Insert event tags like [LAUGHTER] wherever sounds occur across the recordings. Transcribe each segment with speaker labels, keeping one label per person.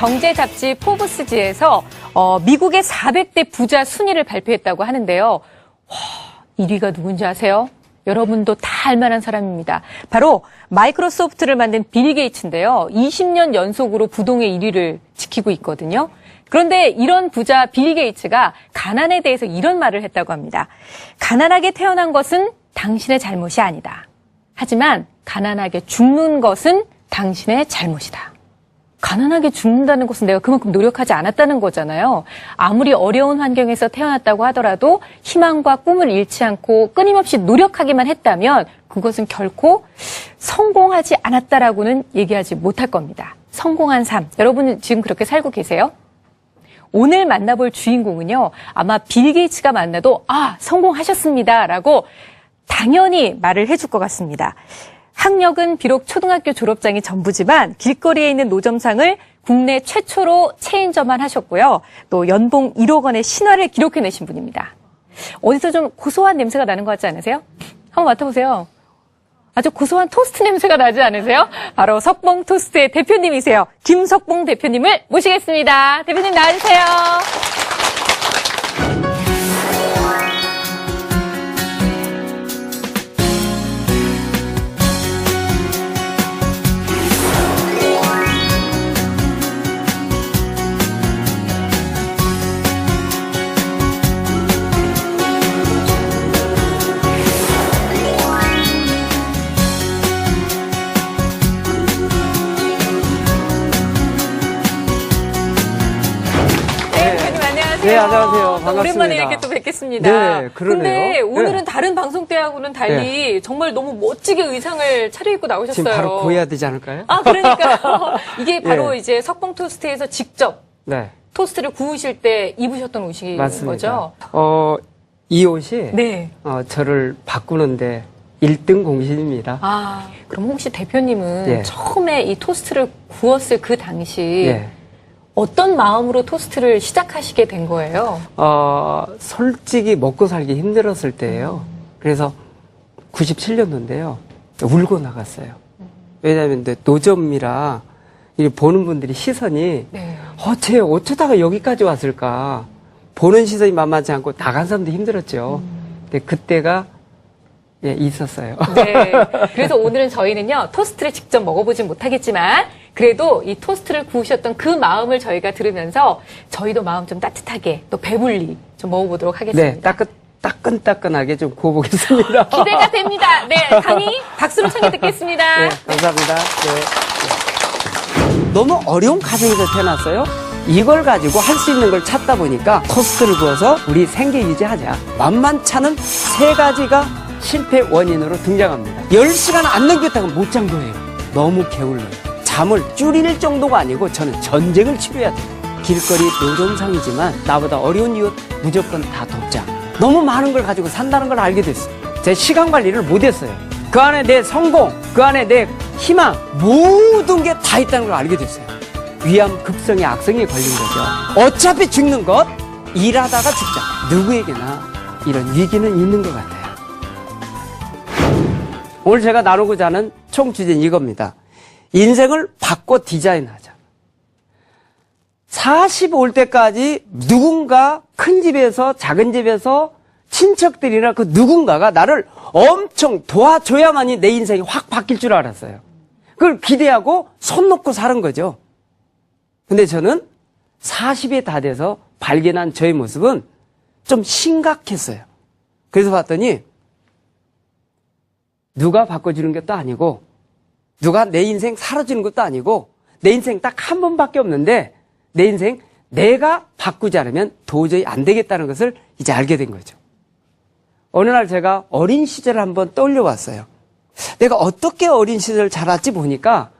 Speaker 1: 경제 잡지 포브스지에서 어, 미국의 400대 부자 순위를 발표했다고 하는데요. 와, 1위가 누군지 아세요? 여러분도 다 알만한 사람입니다. 바로 마이크로소프트를 만든 빌 게이츠인데요. 20년 연속으로 부동의 1위를 지키고 있거든요. 그런데 이런 부자 빌 게이츠가 가난에 대해서 이런 말을 했다고 합니다. 가난하게 태어난 것은 당신의 잘못이 아니다. 하지만 가난하게 죽는 것은 당신의 잘못이다. 가난하게 죽는다는 것은 내가 그만큼 노력하지 않았다는 거잖아요. 아무리 어려운 환경에서 태어났다고 하더라도 희망과 꿈을 잃지 않고 끊임없이 노력하기만 했다면 그것은 결코 성공하지 않았다라고는 얘기하지 못할 겁니다. 성공한 삶. 여러분은 지금 그렇게 살고 계세요? 오늘 만나볼 주인공은요, 아마 빌 게이츠가 만나도, 아, 성공하셨습니다. 라고 당연히 말을 해줄 것 같습니다. 학력은 비록 초등학교 졸업장이 전부지만 길거리에 있는 노점상을 국내 최초로 체인점만 하셨고요. 또 연봉 1억 원의 신화를 기록해내신 분입니다. 어디서 좀 고소한 냄새가 나는 것 같지 않으세요? 한번 맡아보세요. 아주 고소한 토스트 냄새가 나지 않으세요? 바로 석봉 토스트의 대표님이세요. 김석봉 대표님을 모시겠습니다. 대표님 나와주세요. 네, 안녕하세요. 또
Speaker 2: 반갑습니다.
Speaker 1: 오랜만에 이렇게 또 뵙겠습니다.
Speaker 2: 네, 그러네요.
Speaker 1: 근데 오늘은
Speaker 2: 네.
Speaker 1: 다른 방송 때하고는 달리 정말 너무 멋지게 의상을 차려입고 나오셨어요.
Speaker 2: 지금 바로 구해야 되지 않을까요?
Speaker 1: 아, 그러니까요. [LAUGHS] 이게 바로
Speaker 2: 예.
Speaker 1: 이제 석봉 토스트에서 직접
Speaker 2: 네,
Speaker 1: 토스트를 구우실 때 입으셨던 옷인
Speaker 2: 맞습니다.
Speaker 1: 거죠?
Speaker 2: 어, 이 옷이
Speaker 1: 네.
Speaker 2: 어, 저를 바꾸는데 1등 공신입니다.
Speaker 1: 아, 그럼 혹시 대표님은
Speaker 2: 예.
Speaker 1: 처음에 이 토스트를 구웠을 그 당시
Speaker 2: 예.
Speaker 1: 어떤 마음으로 토스트를 시작하시게 된 거예요?
Speaker 2: 어, 솔직히 먹고 살기 힘들었을 때예요. 그래서 97년도인데요. 울고 나갔어요. 왜냐하면 노점이라 이 보는 분들이 시선이
Speaker 1: 네.
Speaker 2: 어, 쟤 어쩌다가 여기까지 왔을까? 보는 시선이 만만치 않고 나간 사람도 힘들었죠. 근데 그때가 예, 있었어요.
Speaker 1: 네. [LAUGHS] 그래서 오늘은 저희는요, 토스트를 직접 먹어보진 못하겠지만, 그래도 이 토스트를 구우셨던 그 마음을 저희가 들으면서 저희도 마음 좀 따뜻하게 또 배불리 좀 먹어보도록 하겠습니다.
Speaker 2: 네, 따끈, 따끈따끈하게 좀 구워보겠습니다. [LAUGHS]
Speaker 1: 기대가 됩니다. 네, 강의 [LAUGHS] 박수로 청해 듣겠습니다.
Speaker 2: 네, 감사합니다. 네. 너무 어려운 가정에서 태어났어요. 이걸 가지고 할 수 있는 걸 찾다 보니까 토스트를 구워서 우리 생계 유지하자. 만만찮은 세 가지가 실패 원인으로 등장합니다. 10시간 안 넘겼다가 못 잔 거예요. 너무 게을러요. 잠을 줄일 정도가 아니고 저는 전쟁을 치러야 돼요. 길거리 노점상이지만 나보다 어려운 이웃 무조건 다 돕자. 너무 많은 걸 가지고 산다는 걸 알게 됐어요. 제 시간 관리를 못했어요. 그 안에 내 성공, 그 안에 내 희망, 모든 게 다 있다는 걸 알게 됐어요. 위암 급성의 악성이 걸린 거죠. 어차피 죽는 것, 일하다가 죽자. 누구에게나 이런 위기는 있는 것 같아요. 오늘 제가 나누고자 하는 총 주제는 이겁니다. 인생을 바꿔 디자인하자. 45올 때까지 누군가 큰 집에서 작은 집에서 친척들이나 그 누군가가 나를 엄청 도와줘야만이 내 인생이 확 바뀔 줄 알았어요. 그걸 기대하고 손 놓고 사는 거죠. 근데 저는 40에 다 돼서 발견한 저의 모습은 좀 심각했어요. 그래서 봤더니 누가 바꿔주는 것도 아니고 누가 내 인생 사라지는 것도 아니고 내 인생 딱 한 번밖에 없는데 내 인생 내가 바꾸지 않으면 도저히 안 되겠다는 것을 이제 알게 된 거죠. 어느 날 제가 어린 시절을 한번 떠올려 봤어요. 내가 어떻게 어린 시절을 자랐지 보니까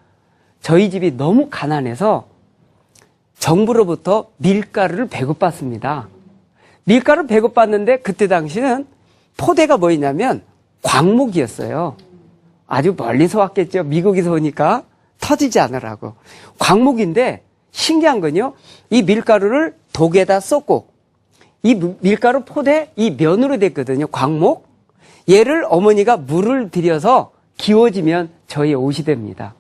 Speaker 2: 저희 집이 너무 가난해서 정부로부터 밀가루를 배급받습니다. 밀가루 배급받는데 그때 당시는 포대가 뭐였냐면 광목이었어요. 아주 멀리서 왔겠죠. 미국에서 오니까 터지지 않으라고. 광목인데 신기한 건요. 이 밀가루를 독에다 쏟고 이 무- 밀가루 포대 이 면으로 됐거든요. 광목. 얘를 어머니가 물을 들여서 기워지면 저희 옷이 됩니다.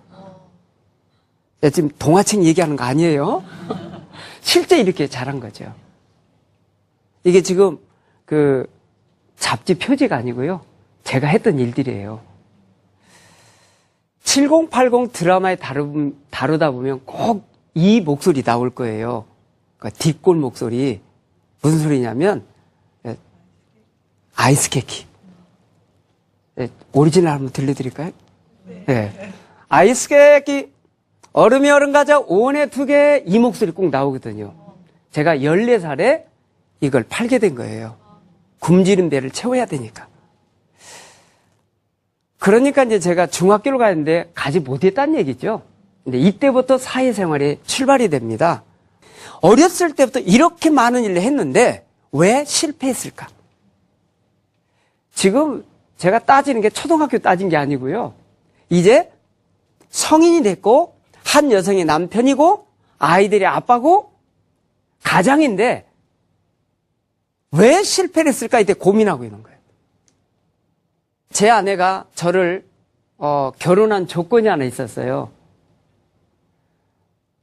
Speaker 2: 야, 지금 동화책 얘기하는 거 아니에요? [LAUGHS] 실제 이렇게 자란 거죠. 이게 지금 그 잡지 표지가 아니고요. 제가 했던 일들이에요. 7080 드라마에 다루, 다루다 보면 꼭 이 목소리 나올 거예요. 그 뒷골 목소리. 무슨 소리냐면, 예, 아이스 케이크. 예, 오리지널 한번 들려드릴까요? 네. 아이스 케이크, 얼음이 얼음 가자, 오은에 두 개, 이 목소리 꼭 나오거든요. 제가 14살에 이걸 팔게 된 거예요. 굶주린 배를 채워야 되니까. 그러니까 이제 제가 중학교를 가는데 가지 못했다는 얘기죠. 근데 이때부터 사회생활이 출발이 됩니다. 어렸을 때부터 이렇게 많은 일을 했는데 왜 실패했을까? 지금 제가 따지는 게 초등학교 따진 게 아니고요. 이제 성인이 됐고 한 여성의 남편이고 아이들의 아빠고 가장인데 왜 실패를 했을까 이때 고민하고 있는 거예요. 제 아내가 저를 어, 결혼한 조건이 하나 있었어요.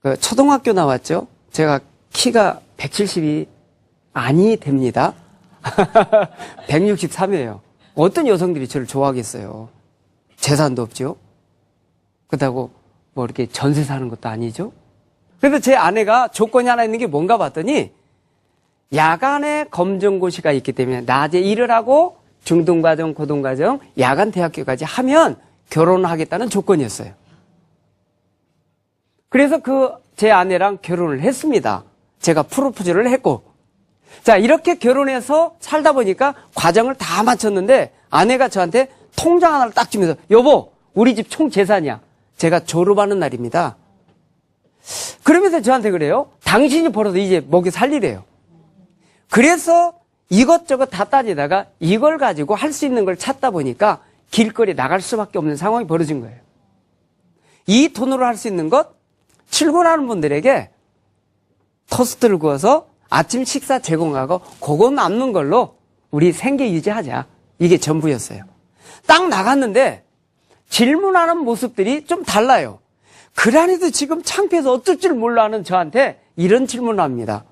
Speaker 2: 그 초등학교 나왔죠. 제가 키가 170이 아니 됩니다. [LAUGHS] 163이에요. 어떤 여성들이 저를 좋아하겠어요. 재산도 없죠. 그렇다고 뭐 이렇게 전세 사는 것도 아니죠. 그래서 제 아내가 조건이 하나 있는 게 뭔가 봤더니 야간에 검정고시가 있기 때문에 낮에 일을 하고 중등과정, 고등과정, 야간 대학교까지 하면 결혼하겠다는 조건이었어요. 그래서 그 제 아내랑 결혼을 했습니다. 제가 프로포즈를 했고. 자, 이렇게 결혼해서 살다 보니까 과정을 다 마쳤는데 아내가 저한테 통장 하나를 딱 주면서 여보, 우리 집 총 재산이야. 제가 졸업하는 날입니다. 그러면서 저한테 그래요. 당신이 벌어서 이제 먹여 살리래요. 그래서 이것저것 다 따지다가 이걸 가지고 할 수 있는 걸 찾다 보니까 길거리 나갈 수밖에 없는 상황이 벌어진 거예요. 이 돈으로 할 수 있는 것, 출근하는 분들에게 토스트를 구워서 아침 식사 제공하고 그거 남는 걸로 우리 생계 유지하자. 이게 전부였어요. 딱 나갔는데 질문하는 모습들이 좀 달라요. 그란에도 지금 창피해서 어쩔 줄 몰라 하는 저한테 이런 질문을 합니다.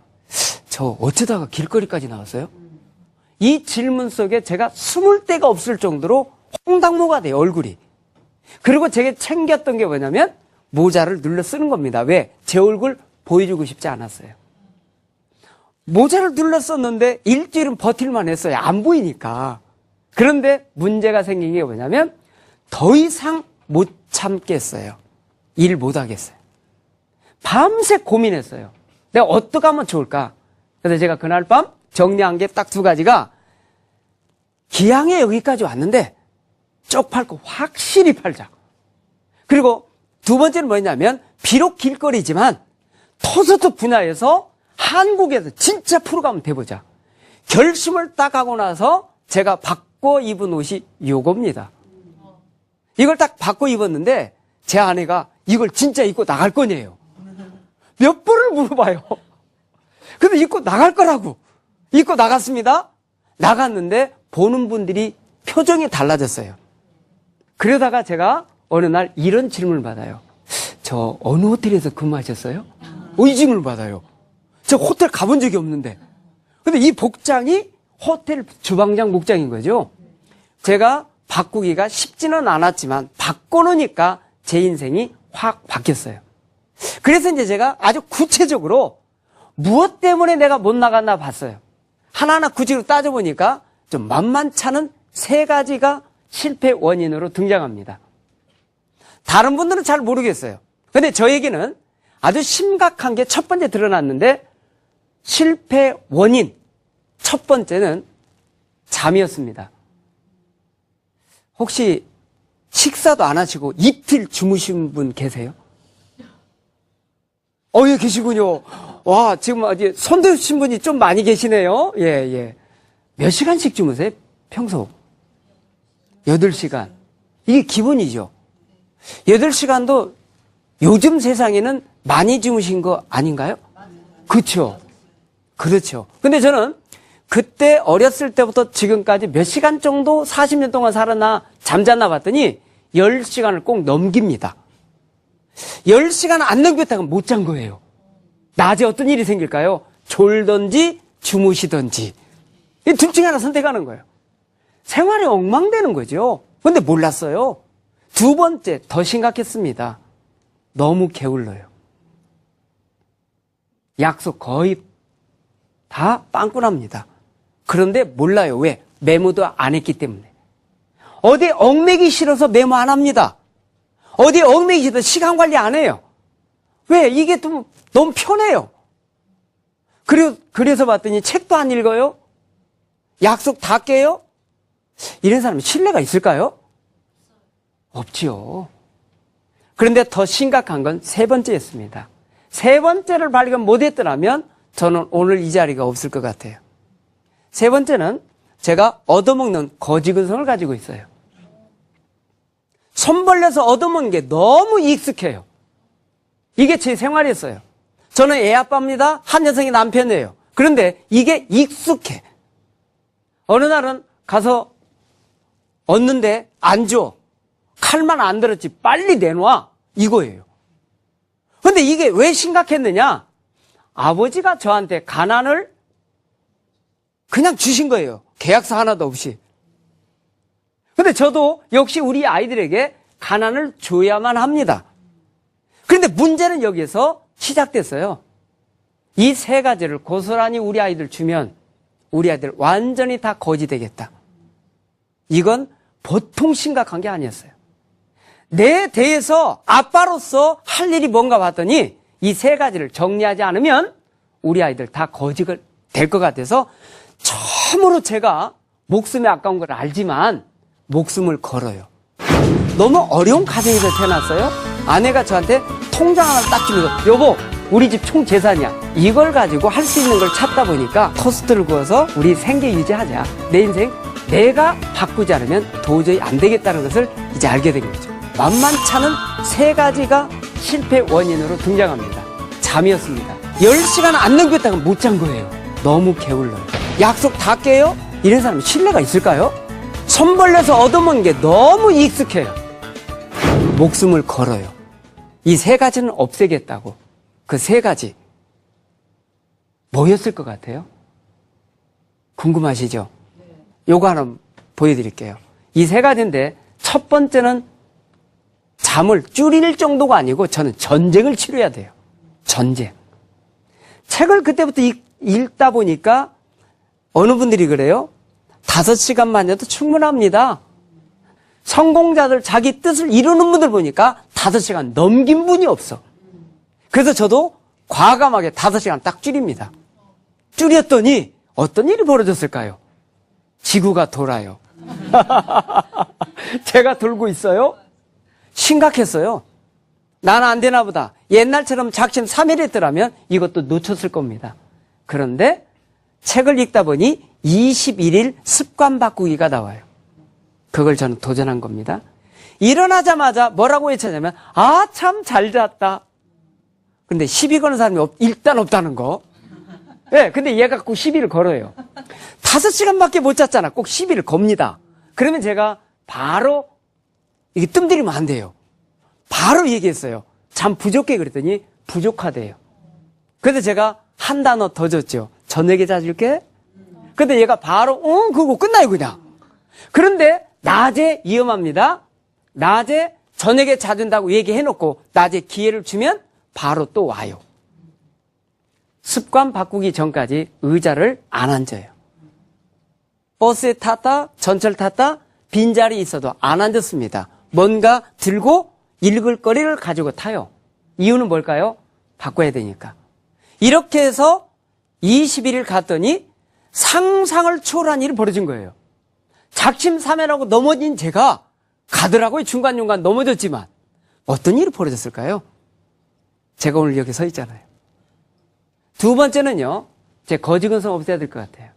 Speaker 2: 저 어쩌다가 길거리까지 나왔어요? 이 질문 속에 제가 숨을 데가 없을 정도로 홍당무가 돼요, 얼굴이. 그리고 제게 챙겼던 게 뭐냐면 모자를 눌러 쓰는 겁니다. 왜? 제 얼굴 보여주고 싶지 않았어요. 모자를 눌러 썼는데 일주일은 버틸만 했어요. 안 보이니까. 그런데 문제가 생긴 게 뭐냐면 더 이상 못 참겠어요. 일 못 하겠어요. 밤새 고민했어요. 내가 어떻게 하면 좋을까? 그래서 제가 그날 밤 정리한 게 딱 두 가지가 기왕에 여기까지 왔는데 쪽팔 거 확실히 팔자. 그리고 두 번째는 뭐냐면 비록 길거리지만 토스트 분야에서 한국에서 진짜 프로가 한번 돼보자. 결심을 딱 하고 나서 제가 바꿔 입은 옷이 요겁니다. 이걸 딱 바꿔 입었는데 제 아내가 이걸 진짜 입고 나갈 거냐요. 몇 번을 물어봐요. 근데 입고 나갈 거라고. 입고 나갔습니다. 나갔는데 보는 분들이 표정이 달라졌어요. 그러다가 제가 어느 날 이런 질문을 받아요. 저 어느 호텔에서 근무하셨어요? 질문을 받아요. 저 호텔 가본 적이 없는데. 근데 이 복장이 호텔 주방장 복장인 거죠. 제가 바꾸기가 쉽지는 않았지만 바꿔놓으니까 제 인생이 확 바뀌었어요. 그래서 이제 제가 아주 구체적으로 무엇 때문에 내가 못 나갔나 봤어요. 하나하나 구체로 따져보니까 좀 만만찮은 세 가지가 실패 원인으로 등장합니다. 다른 분들은 잘 모르겠어요. 근데 저에게는 아주 심각한 게 첫 번째 드러났는데 실패 원인 첫 번째는 잠이었습니다. 혹시 식사도 안 하시고 이틀 주무신 분 계세요? 어, 예, 계시군요. 와, 지금 아직 손 드신 분이 좀 많이 계시네요. 예, 예. 몇 시간씩 주무세요? 평소? 8시간. 이게 기본이죠. 8시간도 요즘 세상에는 많이 주무신 거 아닌가요? 그렇죠. 그렇죠. 근데 저는 그때 어렸을 때부터 지금까지 몇 시간 정도 40년 동안 살았나 잠잤나 봤더니 10시간을 꼭 넘깁니다. 10시간 안 넘겼다가 못 잔 거예요. 낮에 어떤 일이 생길까요? 졸던지 주무시던지. 이 둘 중에 하나 선택하는 거예요. 생활이 엉망되는 거죠. 근데 몰랐어요. 두 번째, 더 심각했습니다. 너무 게을러요. 약속 거의 다 빵꾸납니다. 그런데 몰라요. 왜? 메모도 안 했기 때문에. 어디 얽매기 싫어서 메모 안 합니다. 어디 얽매기 싫어서 시간 관리 안 해요. 왜? 이게 좀 너무 편해요. 그리고, 그래서 봤더니 책도 안 읽어요? 약속 다 깨요? 이런 사람이 신뢰가 있을까요? 없지요. 그런데 더 심각한 건 세 번째였습니다. 세 번째를 발견 못했더라면 저는 오늘 이 자리가 없을 것 같아요. 세 번째는 제가 얻어먹는 거지근성을 가지고 있어요. 손 벌려서 얻어먹는 게 너무 익숙해요. 이게 제 생활이었어요. 저는 애 아빠입니다. 한 여성이 남편이에요. 그런데 이게 익숙해. 어느 날은 가서 얻는데 안 줘. 칼만 안 들었지 빨리 내놔. 이거예요. 근데 이게 왜 심각했느냐? 아버지가 저한테 가난을 그냥 주신 거예요. 계약서 하나도 없이. 근데 저도 역시 우리 아이들에게 가난을 줘야만 합니다. 그런데 문제는 여기에서 시작됐어요. 이 세 가지를 고스란히 우리 아이들 주면 우리 아이들 완전히 다 거지 되겠다. 이건 보통 심각한 게 아니었어요. 내 대해서 아빠로서 할 일이 뭔가 봤더니 이 세 가지를 정리하지 않으면 우리 아이들 다 거지가 될 것 같아서 처음으로 제가 목숨이 아까운 걸 알지만 목숨을 걸어요. 너무 어려운 가정에서 태어났어요. 아내가 저한테 통장 하나를 딱 주면서 여보 우리 집 총 재산이야. 이걸 가지고 할 수 있는 걸 찾다 보니까 토스트를 구워서 우리 생계 유지하자. 내 인생 내가 바꾸지 않으면 도저히 안 되겠다는 것을 이제 알게 된 거죠. 만만찮은 세 가지가 실패 원인으로 등장합니다. 잠이었습니다. 10시간 안 넘겼다가 못 잔 거예요. 너무 게을러요. 약속 다 깨요? 이런 사람이 신뢰가 있을까요? 손 벌려서 얻어먹는 게 너무 익숙해요. 목숨을 걸어요. 이 세 가지는 없애겠다고. 그 세 가지. 뭐였을 것 같아요? 궁금하시죠? 요거 하나 보여드릴게요. 이 세 가지인데, 첫 번째는 잠을 줄일 정도가 아니고 저는 전쟁을 치러야 돼요. 전쟁. 책을 그때부터 읽, 읽다 보니까 어느 분들이 그래요? 다섯 시간만 해도 충분합니다. 성공자들 자기 뜻을 이루는 분들 보니까 다섯 시간 넘긴 분이 없어. 그래서 저도 과감하게 다섯 시간 딱 줄입니다. 줄였더니 어떤 일이 벌어졌을까요? 지구가 돌아요. [LAUGHS] 제가 돌고 있어요? 심각했어요. 나는 안 되나 보다. 옛날처럼 작심 3일 했더라면 이것도 놓쳤을 겁니다. 그런데 책을 읽다 보니 21일 습관 바꾸기가 나와요. 그걸 저는 도전한 겁니다. 일어나자마자 뭐라고 외쳤냐면, 아, 참 잘 잤다. 근데 시비 거는 사람이 없- 일단 없다는 거. 예, 네, 근데 얘가 꼭 시비를 걸어요. 다섯 시간밖에 못 잤잖아. 꼭 시비를 겁니다. 그러면 제가 바로 이게 뜸들이면 안 돼요. 바로 얘기했어요. 잠 부족해 그랬더니 부족하대요. 그래서 제가 한 단어 더 줬죠. 저녁에 자줄게. 근데 얘가 바로 응 그거 끝나요 그냥. 그런데 낮에 위험합니다. 낮에 저녁에 자준다고 얘기해놓고 낮에 기회를 주면 바로 또 와요. 습관 바꾸기 전까지 의자를 안 앉아요. 버스에 탔다, 전철 탔다, 빈자리 있어도 안 앉았습니다. 뭔가 들고 읽을 거리를 가지고 타요. 이유는 뭘까요? 바꿔야 되니까. 이렇게 해서 21일 갔더니 상상을 초월한 일이 벌어진 거예요. 작심삼일하고 넘어진 제가 가더라고요. 중간중간 넘어졌지만 어떤 일이 벌어졌을까요? 제가 오늘 여기 서 있잖아요. 두 번째는요. 제 거지근성 없애야 될 것 같아요.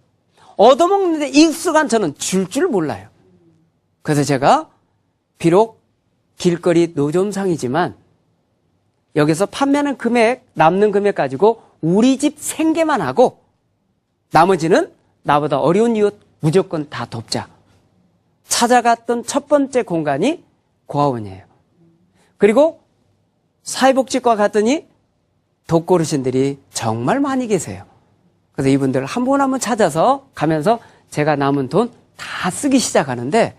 Speaker 2: 얻어먹는데 익숙한 저는 줄줄 몰라요. 그래서 제가 비록 길거리 노점상이지만 여기서 판매하는 금액, 남는 금액 가지고 우리 집 생계만 하고 나머지는 나보다 어려운 이웃 무조건 다 돕자. 찾아갔던 첫 번째 공간이 고아원이에요. 그리고 사회복지과 갔더니 독거르신들이 정말 많이 계세요. 그래서 이분들 한 분 한 분 찾아서 가면서 제가 남은 돈 다 쓰기 시작하는데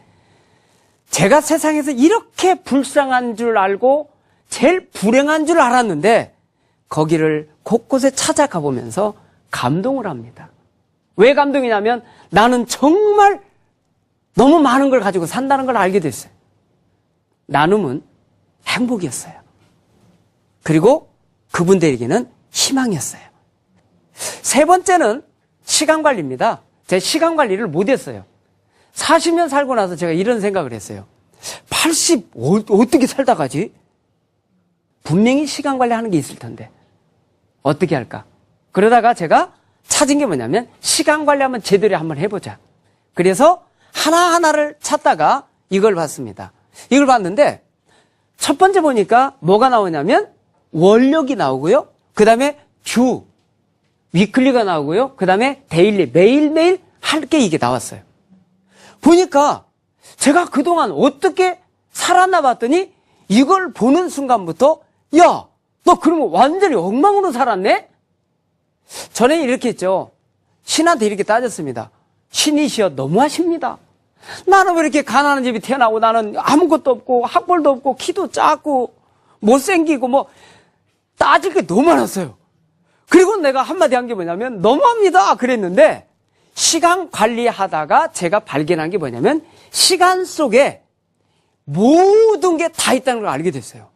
Speaker 2: 제가 세상에서 이렇게 불쌍한 줄 알고 제일 불행한 줄 알았는데 거기를 곳곳에 찾아가 보면서 감동을 합니다. 왜 감동이냐면 나는 정말 너무 많은 걸 가지고 산다는 걸 알게 됐어요. 나눔은 행복이었어요. 그리고 그분들에게는 희망이었어요. 세 번째는 시간 관리입니다. 제 시간 관리를 못했어요. 40년 살고 나서 제가 이런 생각을 했어요. 80, 어, 어떻게 살다 가지? 분명히 시간 관리하는 게 있을 텐데. 어떻게 할까? 그러다가 제가 찾은 게 뭐냐면 시간 관리 한번 제대로 한번 해보자. 그래서 하나하나를 찾다가 이걸 봤습니다. 이걸 봤는데 첫 번째 보니까 뭐가 나오냐면 원력이 나오고요. 그 다음에 주, 위클리가 나오고요. 그 다음에 데일리, 매일매일 할 게 이게 나왔어요. 보니까 제가 그동안 어떻게 살았나 봤더니 이걸 보는 순간부터 야, 너 그러면 완전히 엉망으로 살았네? 전에 이렇게 했죠. 신한테 이렇게 따졌습니다. 신이시여 너무하십니다. 나는 왜 이렇게 가난한 집이 태어나고 나는 아무것도 없고 학벌도 없고 키도 작고 못생기고 뭐 따질 게 너무 많았어요. 그리고 내가 한마디 한 게 뭐냐면 너무합니다 그랬는데 시간 관리하다가 제가 발견한 게 뭐냐면 시간 속에 모든 게 다 있다는 걸 알게 됐어요.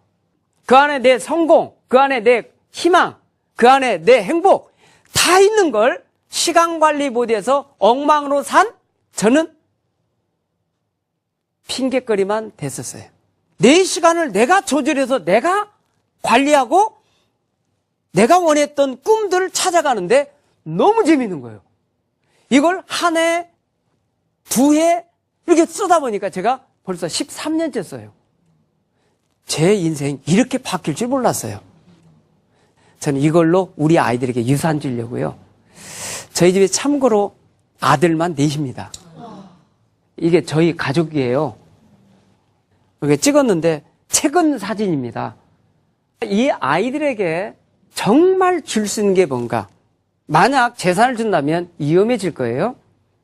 Speaker 2: 그 안에 내 성공, 그 안에 내 희망, 그 안에 내 행복 다 있는 걸 시간 관리 못해서 엉망으로 산 저는 핑계거리만 됐었어요. 내 시간을 내가 조절해서 내가 관리하고 내가 원했던 꿈들을 찾아가는데 너무 재밌는 거예요. 이걸 한 해, 두 해, 이렇게 쓰다 보니까 제가 벌써 13년째 써요. 제 인생 이렇게 바뀔 줄 몰랐어요. 저는 이걸로 우리 아이들에게 유산 주려고요. 저희 집에 참고로 아들만 넷입니다. 이게 저희 가족이에요. 이게 찍었는데 최근 사진입니다. 이 아이들에게 정말 줄 수 있는 게 뭔가? 만약 재산을 준다면 위험해질 거예요.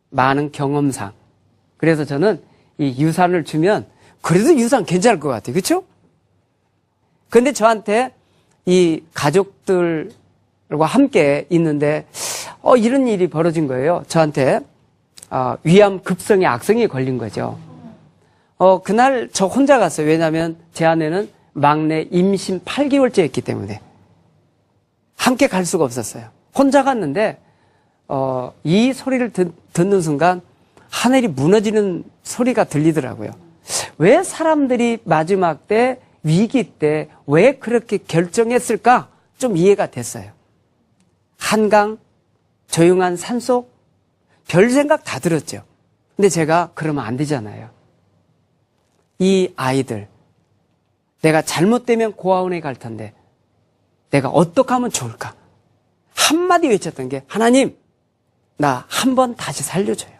Speaker 2: 많은 경험상. 그래서 저는 이 유산을 주면 그래도 유산 괜찮을 것 같아요. 그렇죠? 근데 저한테 이 가족들과 함께 있는데 어 이런 일이 벌어진 거예요. 저한테 어, 위암 급성의 악성이 걸린 거죠. 어 그날 저 혼자 갔어요. 왜냐하면 제 아내는 막내 임신 8개월째였기 때문에 함께 갈 수가 없었어요. 혼자 갔는데 어, 이 소리를 듣, 듣는 순간 하늘이 무너지는 소리가 들리더라고요. 왜 사람들이 마지막 때 위기 때 왜 그렇게 결정했을까? 좀 이해가 됐어요. 한강, 조용한 산속, 별 생각 다 들었죠. 근데 제가 그러면 안 되잖아요. 이 아이들, 내가 잘못되면 고아원에 갈 텐데, 내가 어떻게 하면 좋을까? 한마디 외쳤던 게, 하나님, 나 한 번 다시 살려줘요.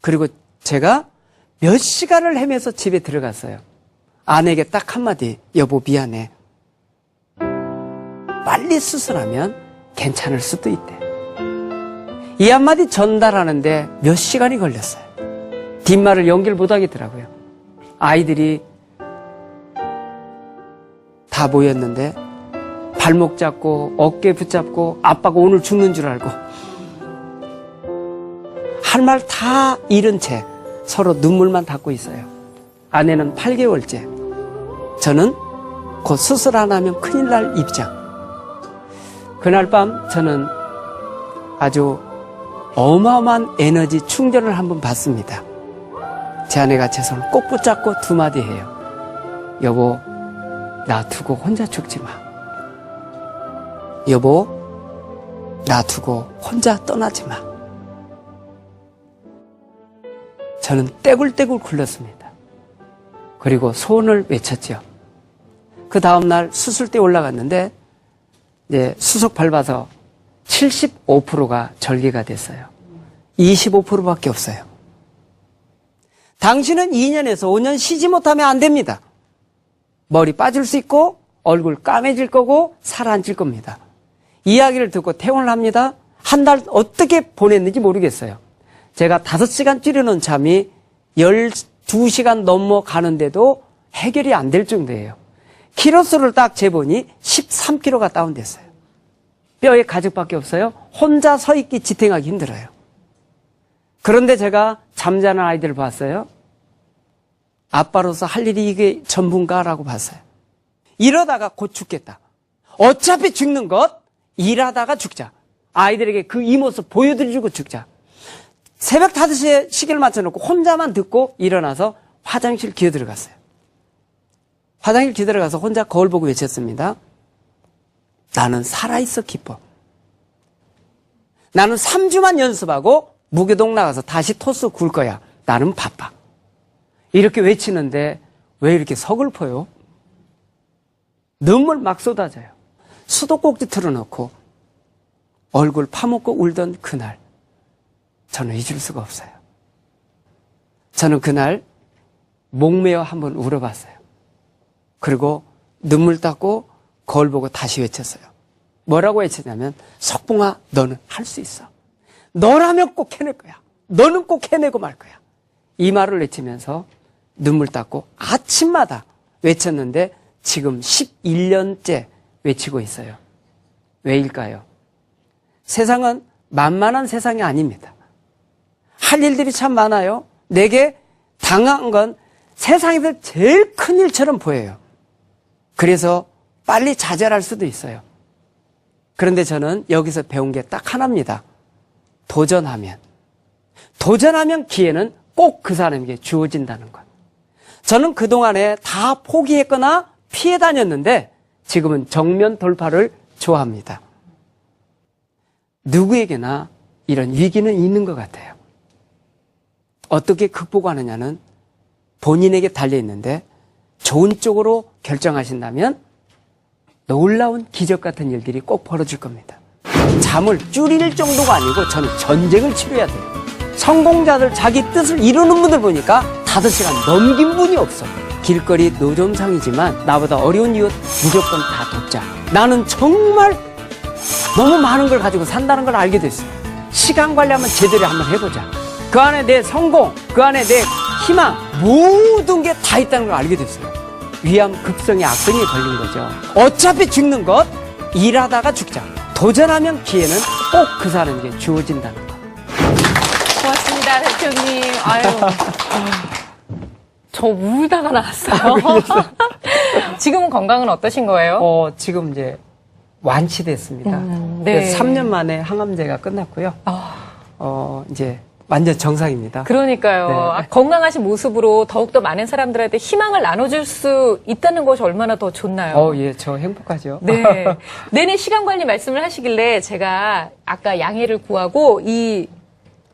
Speaker 2: 그리고 제가 몇 시간을 헤매서 집에 들어갔어요. 아내에게 딱 한마디, 여보, 미안해. 빨리 수술하면 괜찮을 수도 있대. 이 한마디 전달하는데 몇 시간이 걸렸어요. 뒷말을 연결 못 하겠더라고요. 아이들이 다 모였는데 발목 잡고 어깨 붙잡고 아빠가 오늘 죽는 줄 알고 할 말 다 잃은 채 서로 눈물만 닦고 있어요. 아내는 8개월째. 저는 곧 수술 안 하면 큰일 날 입장. 그날 밤 저는 아주 어마어마한 에너지 충전을 한번 받습니다. 제 아내가 제 손을 꼭 붙잡고 두 마디 해요. 여보, 나 두고 혼자 죽지 마. 여보, 나 두고 혼자 떠나지 마. 저는 떼굴떼굴 굴렀습니다. 그리고 소원을 외쳤죠. 그 다음날 수술대 올라갔는데, 이제 수속 밟아서 75%가 절개가 됐어요. 25%밖에 없어요. 당신은 2년에서 5년 쉬지 못하면 안 됩니다. 머리 빠질 수 있고 얼굴 까매질 거고 살안찔 겁니다. 이야기를 듣고 퇴원을 합니다. 한 달 어떻게 보냈는지 모르겠어요. 제가 5시간 줄여놓은 잠이 12시간 넘어가는데도 해결이 안 될 정도예요. 키로수를 딱 재보니 13kg가 다운됐어요. 뼈에 가죽밖에 없어요. 혼자 서 있기 지탱하기 힘들어요. 그런데 제가 잠자는 아이들을 봤어요. 아빠로서 할 일이 이게 전부인가라고 봤어요. 이러다가 곧 죽겠다. 어차피 죽는 것, 일하다가 죽자. 아이들에게 그 이 모습 보여드리고 죽자. 새벽 5시에 시계를 맞춰놓고 혼자만 듣고 일어나서 화장실 기어 들어갔어요. 화장실 기어 들어가서 혼자 거울 보고 외쳤습니다. 나는 살아있어 기뻐. 나는 3주만 연습하고 무교동 나가서 다시 토스 굴 거야. 나는 바빠. 이렇게 외치는데 왜 이렇게 서글퍼요? 눈물 막 쏟아져요. 수도꼭지 틀어놓고 얼굴 파묻고 울던 그날 저는 잊을 수가 없어요. 저는 그날 목매어 한번 울어봤어요. 그리고 눈물 닦고 거울 보고 다시 외쳤어요. 뭐라고 외쳤냐면 석봉아 너는 할 수 있어. 너라면 꼭 해낼 거야. 너는 꼭 해내고 말 거야. 이 말을 외치면서 눈물 닦고 아침마다 외쳤는데 지금 11년째 외치고 있어요. 왜일까요? 세상은 만만한 세상이 아닙니다. 할 일들이 참 많아요. 내게 당한 건 세상에서 제일 큰 일처럼 보여요. 그래서 빨리 좌절할 수도 있어요. 그런데 저는 여기서 배운 게 딱 하나입니다. 도전하면. 도전하면 기회는 꼭 그 사람에게 주어진다는 것. 저는 그동안에 다 포기했거나 피해 다녔는데 지금은 정면 돌파를 좋아합니다. 누구에게나 이런 위기는 있는 것 같아요. 어떻게 극복하느냐는 본인에게 달려 있는데 좋은 쪽으로 결정하신다면 놀라운 기적 같은 일들이 꼭 벌어질 겁니다. 잠을 줄일 정도가 아니고 저는 전쟁을 치러야 돼요. 성공자들 자기 뜻을 이루는 분들 보니까 5시간 넘긴 분이 없어. 길거리 노점상이지만 나보다 어려운 이웃 무조건 다 돕자. 나는 정말 너무 많은 걸 가지고 산다는 걸 알게 됐어요. 시간 관리 한번 제대로 한번 해보자. 그 안에 내 성공, 그 안에 내 희망, 모든 게 다 있다는 걸 알게 됐어요. 위암 급성의 악성이 걸린 거죠. 어차피 죽는 것, 일하다가 죽자. 도전하면 기회는 꼭 그 사람에게 주어진다는 것.
Speaker 1: 고맙습니다, 대표님. 아유. 저 울다가 나왔어요. [LAUGHS] 지금은 건강은 어떠신 거예요?
Speaker 2: 어, 지금 이제 완치됐습니다.
Speaker 1: 음, 네.
Speaker 2: 그래서 3년 만에 항암제가 끝났고요.
Speaker 1: 아,
Speaker 2: 어, 이제 완전 정상입니다.
Speaker 1: 그러니까요.
Speaker 2: 네.
Speaker 1: 아, 건강하신 모습으로 더욱더 많은 사람들한테 희망을 나눠줄 수 있다는 것이 얼마나 더 좋나요?
Speaker 2: 어, 예, 저 행복하죠.
Speaker 1: 네. [LAUGHS] 내내 시간 관리 말씀을 하시길래 제가 아까 양해를 구하고 이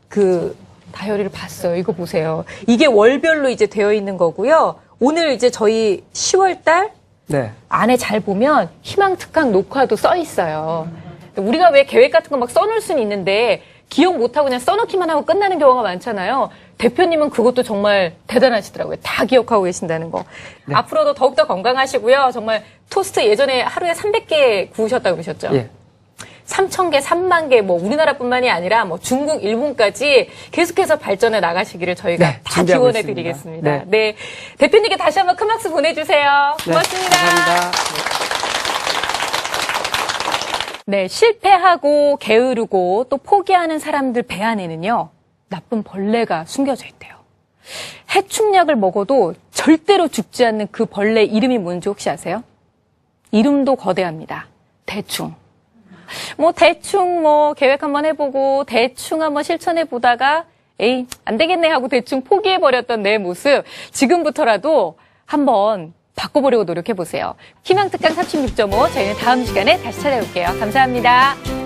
Speaker 1: 그 다이어리를 봤어요. 이거 보세요. 이게 월별로 이제 되어 있는 거고요. 오늘 이제 저희 10월 달
Speaker 2: 네.
Speaker 1: 안에 잘 보면 희망 특강 녹화도 써 있어요. 우리가 왜 계획 같은 거 막 써놓을 수는 있는데 기억 못하고 그냥 써놓기만 하고 끝나는 경우가 많잖아요. 대표님은 그것도 정말 대단하시더라고요. 다 기억하고 계신다는 거. 앞으로도 더욱더 건강하시고요. 정말 토스트 예전에 하루에 300개 구우셨다고 그러셨죠?
Speaker 2: 예.
Speaker 1: 3,000개, 3만 개, 뭐 우리나라뿐만이 아니라 뭐 중국, 일본까지 계속해서 발전해 나가시기를 저희가
Speaker 2: 네,
Speaker 1: 다
Speaker 2: 있습니다.
Speaker 1: 드리겠습니다.
Speaker 2: 네.
Speaker 1: 네. 대표님께 다시 한번 큰 박수 보내주세요.
Speaker 2: 네,
Speaker 1: 고맙습니다.
Speaker 2: 감사합니다.
Speaker 1: 네, 실패하고 게으르고 또 포기하는 사람들 배 안에는요, 나쁜 벌레가 숨겨져 있대요. 해충약을 먹어도 절대로 죽지 않는 그 벌레 이름이 뭔지 혹시 아세요? 이름도 거대합니다. 대충. 뭐 대충 뭐 계획 한번 해보고 대충 한번 실천해 보다가 에이 안 되겠네 하고 대충 포기해 버렸던 내 모습 지금부터라도 한번 바꿔보려고 노력해 보세요. 희망특강 36.5 저희는 다음 시간에 다시 찾아올게요. 감사합니다.